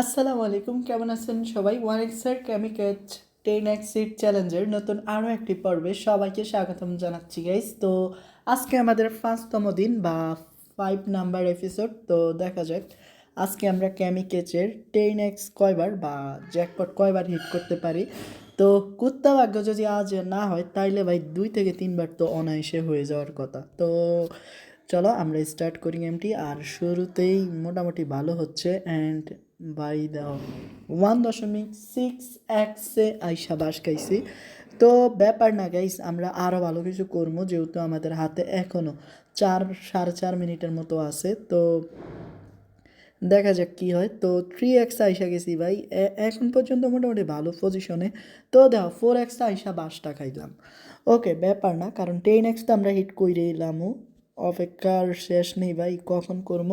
আসসালামু আলাইকুম, কেমন আছেন সবাই? ওয়ান এক্সের কেমিকেট টেন এক্সিট চ্যালেঞ্জের নতুন আরও একটি পর্বে সবাইকে স্বাগতম জানাচ্ছি গাইস তো আজকে আমাদের পাঁচতম দিন বা ফাইভ নাম্বার এপিসোড তো দেখা যাক। আজকে আমরা কেমিকেচের টেন এক্স কয়বার বা জ্যাকপট কয়বার হিট করতে পারি? তো কুত্তা ভাগ্য যদি আজ না হয়, তাইলে ভাই দুই থেকে তিনবার তো অনায়াসে হয়ে যাওয়ার কথা। তো চলো আমরা স্টার্ট করি গেমটি আর শুরুতেই মোটামুটি ভালো হচ্ছে অ্যান্ড বাই দাও ওয়ান দশমিক সিক্স এক্সে আইসা বাস খাইছি। তো ব্যাপার না গাইস আমরা আরও ভালো কিছু করব, যেহেতু আমাদের হাতে এখনও চার, সাড়ে চার মিনিটের মতো আছে। তো দেখা যাক কি হয়। তো থ্রি এক্স আইসা গেছি ভাই। এখন পর্যন্ত মোটামুটি ভালো পজিশনে তো দেখো ফোর এক্স আইসা বাসটা খাইলাম। ওকে ব্যাপার না, কারণ টেন এক্স তো আমরা হিট করে এলামও। অপেক্ষার শেষ নেই ভাই, কখন করব?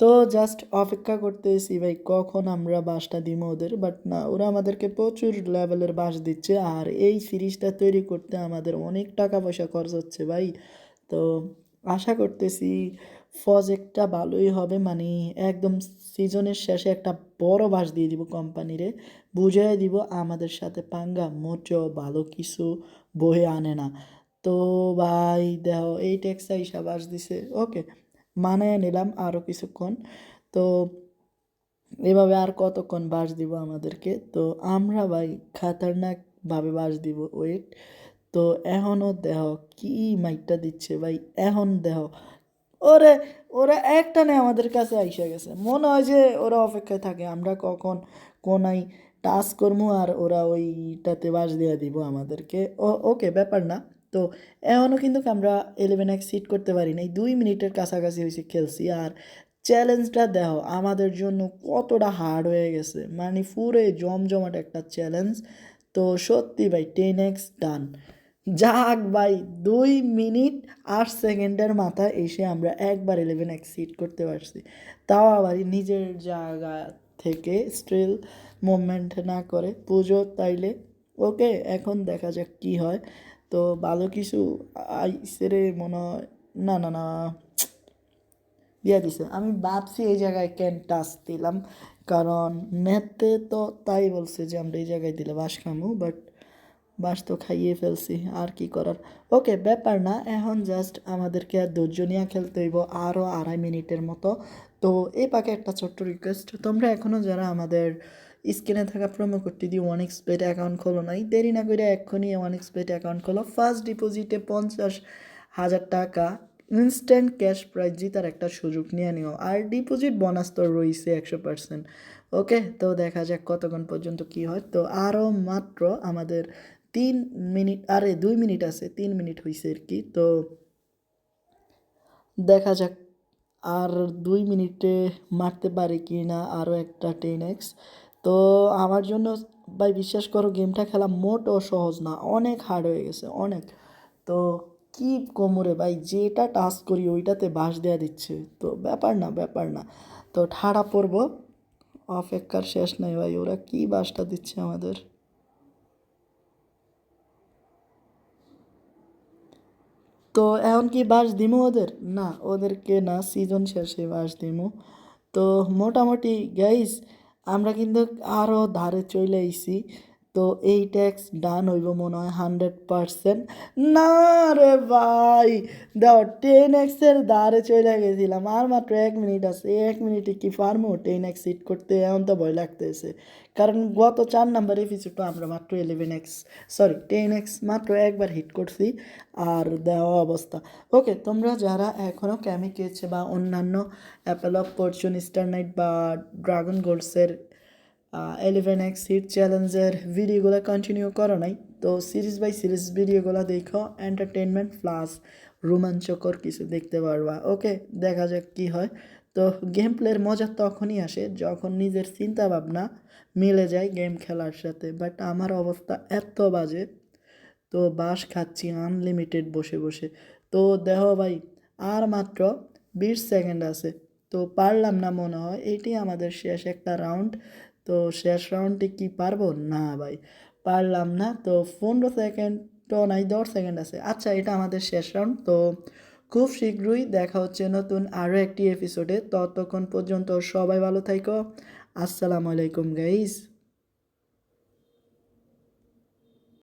তো জাস্ট অপেক্ষা করতেছি ভাই, কখন আমরা বাসটা দিব ওদের? বাট না, ওরা আমাদেরকে প্রচুর লেভেলের বাস দিচ্ছে আর এই সিরিজটা তৈরি করতে আমাদের অনেক টাকা পয়সা খরচ হচ্ছে ভাই। তো আশা করতেছি প্রজেক্টটা ভালোই হবে মানে একদম সিজনের শেষে একটা বড় বাস দিয়ে দিব কোম্পানিরে বুঝিয়ে দিব আমাদের সাথে পাঙ্গা, মোটেও ভালো কিছু বয়ে আনে না। তো ভাই দেহ এই ট্যাক্সটা হিসাব বাস দিছে। ওকে মানে নিলাম আরও কিছুক্ষণ। তো এভাবে আর কতক্ষণ বাস দিব আমাদেরকে? তো আমরা ভাই খাতারনাকভাবে বাস দিব ওয়েট তো এখনও দেহ কি মাইকটা দিচ্ছে ভাই, এখন দেহ ওরে, ওরা একটা নেই আমাদের কাছে আইসা গেছে। মনে হয় যে ওরা অপেক্ষায় থাকে, আমরা কখন কোনাই টাচ করব আর ওরা ওইটাতে বাস দিয়ে দিব আমাদেরকে। ও ওকে ব্যাপার না। তো এখনও কিন্তু আমরা ইলেভেন এক্স সিট করতে পারি নাই। দুই মিনিটের কাছাকাছি হয়েছে খেলছি আর চ্যালেঞ্জটা দেখো, আমাদের জন্য কতটা হার্ড হয়ে গেছে। মানে পুরো জমজমাট একটা চ্যালেঞ্জ তো সত্যি ভাই টেন এক্স ডান যাক ভাই, দুই মিনিট আট সেকেন্ডের মাথায় এসে আমরা একবার ইলেভেন এক্স সিট করতে পারছি। তাও আবার নিজের জায়গা থেকে স্টিল মুভমেন্ট না করে পুজো তাইলে। ওকে এখন দেখা যাক কি হয়। তো ভালো কিছু আইসে রে মনে হয়। না না না। দিয়ে দিছে। আমি ভাবছি এই জায়গায় কেন টাচ দিলাম। কারণ ম্যাথে তো তাই বলছে যে আমরা এই জায়গায় দিলে বাস খামু বাট বাস তো খাইয়ে ফেলছি, আর কি করার? ওকে ব্যাপার না। এখন জাস্ট আমাদেরকে আর ধৈর্য নিয়ে খেলতে হইব আরও আড়াই মিনিটের মতো। তো এই পাকে একটা ছোট্ট রিকোয়েস্ট তোমরা এখনও যারা আমাদের স্ক্রিনে থাকা প্রোমো কোডটি দিয়ে ওয়ান এক্স এক্সপেট অ্যাকাউন্ট খোলো নাই। দেরি না করে এক্ষুনি ওয়ান এক্স এক্সপেট অ্যাকাউন্ট খোলো ফার্স্ট ডিপোজিটে পঞ্চাশ হাজার টাকা ইনস্ট্যান্ট ক্যাশ প্রাইজ জিতার একটা সুযোগ নিয়ে নিও। আর ডিপোজিট বোনাস তো রয়েছে একশো পার্সেন্ট ওকে, তো দেখা যাক কতক্ষণ পর্যন্ত কি হয়। তো আরও মাত্র আমাদের তিন মিনিট, আরে দুই মিনিট আছে, তিন মিনিট হয়েছে আর কি। তো দেখা যাক আর দুই মিনিটে মারতে পারি কি না আরও একটা টেন এক্স তো আমার জন্য ভাই বিশ্বাস করো গেমটা খেলা মোটও সহজ না, অনেক হার্ড হয়ে গেছে, অনেক। তো কি কোমরে ভাই, যেটা টাচ করি ওইটাতে বাস দেওয়া দিচ্ছে, তো ব্যাপার না ব্যাপার না। তো ঠাড়া পড়ব, অপেক্ষার শেষ নাই ভাই, ওরা কি বাসটা দিচ্ছে আমাদের? তো এখন কি বাস দিমু ওদের? না, ওদেরকে না সিজন শেষে বাস দিমু। তো মোটামুটি গাইস আমরা কিন্তু আরও ধারে চলে আইছি। তো এই ট্যাক্স ডান হইব মনে হয় হান্ড্রেড পারসেন্ট না রে ভাই দাও টেন এক্সের দ্বারে চলে গেছিলাম, আর মাত্র এক মিনিট আছে। এক মিনিটে কি পারব টেন এক্স হিট করতে এমন তো ভয় লাগতেছে। কারণ গত চার নাম্বার এপিসোডটা আমরা মাত্র eleven X sorry ten X মাত্র একবার হিট করছি। আর দেওয়া অবস্থা। ওকে তোমরা যারা এখনও ক্যামি কেছে বা অন্যান্য apple of fortune star night বা ড্রাগন গোল্ডসের এলেভেন এক্স হিট চ্যালেঞ্জের ভিডিওগুলো কন্টিনিউ করো নাই। তো সিরিজ বাই সিরিজ ভিডিওগুলো দেখো এন্টারটেনমেন্ট প্লাস রোমাঞ্চকর কিছু দেখতে পারবা। ওকে দেখা যাক কি হয়। তো গেম প্লের মজা তখনই আসে যখন নিজের চিন্তা ভাবনা মিলে যায় গেম খেলার সাথে। বাট আমার অবস্থা এত বাজে, তো বাস খাচ্ছি আনলিমিটেড বসে বসে। তো দেহ ভাই, আর মাত্র বিশ সেকেন্ড আছে। তো পারলাম না মনে হয় এটি আমাদের শেষ একটা রাউন্ড তো শেষ রাউন্ডে কি পারব? না ভাই, পারলাম না। তো পনেরো সেকেন্ড তো নাই, দশ সেকেন্ড আছে। আচ্ছা এটা আমাদের শেষ রাউন্ড তো খুব শীঘ্রই দেখা হচ্ছে নতুন আরও একটি এপিসোডে ততক্ষণ পর্যন্ত সবাই ভালো থাইকো। আসসালামু আলাইকুম গাইস